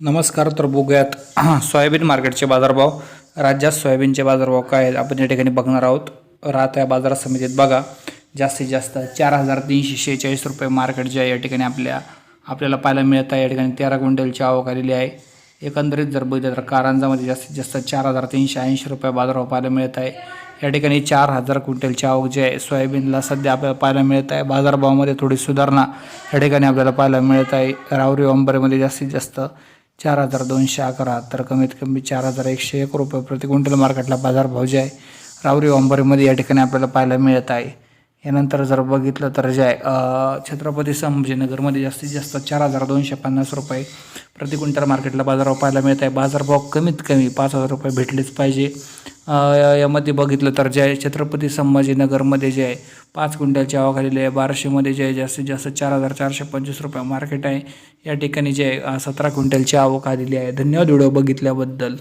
नमस्कार तर बघूयात. सोयाबीन मार्केटचे बाजारभाव. राज्यात सोयाबीनचे बाजारभाव काय आहेत आपण या ठिकाणी बघणार आहोत. राहत या बाजार समितीत बघा. जास्तीत जास्त चार हजार तीनशे शेहेचाळीस रुपये मार्केट जे आहे या ठिकाणी आपल्या आपल्याला पाहायला मिळत आहे. या ठिकाणी तेरा क्विंटलची आवक आलेली आहे. एकंदरीत जर बघितलं तर कारंजामध्ये जास्तीत जास्त चार हजार तीनशे ऐंशी रुपये बाजारभाव पाहायला मिळत आहे. या ठिकाणी चार हजार क्विंटलची आवक जी आहे सोयाबीनला सध्या आपल्याला पाहायला मिळत आहे. बाजारभावामध्ये थोडी सुधारणा या ठिकाणी आपल्याला पाहायला मिळत आहे. रावरी अंबरेमध्ये जास्तीत जास्त चार हजार दोनशे अकरा तर कमीत कमी चार हजार एकशे एक रुपये प्रति क्विंटल मार्केटला बाजारभाव जे आहे रावरी अंबरेमध्ये या ठिकाणी आपल्याला पाहायला मिळत आहे. यानंतर जर बघितलं तर जे आहे छत्रपती संभाजीनगरमध्ये जास्तीत जास्त चार हजार दोनशे पन्नास रुपये प्रति क्विंटल मार्केटला बाजारभाव पाहायला मिळत आहे. बाजारभाव कमीत कमी पाच हजार रुपये भेटलेच पाहिजे. यामध्ये बघितलं तर जे आहे छत्रपती संभाजीनगरमध्ये जे आहे पाच क्विंटलची आवक आहे बाराशेमध्ये जे आहे जास्तीत जास्त चार हजार चारशे पंचवीस रुपये मार्केट आहे. या ठिकाणी जे आहे सतरा क्विंटलची आवक आलेली आहे. धन्यवाद व्हिडिओ बघितल्याबद्दल.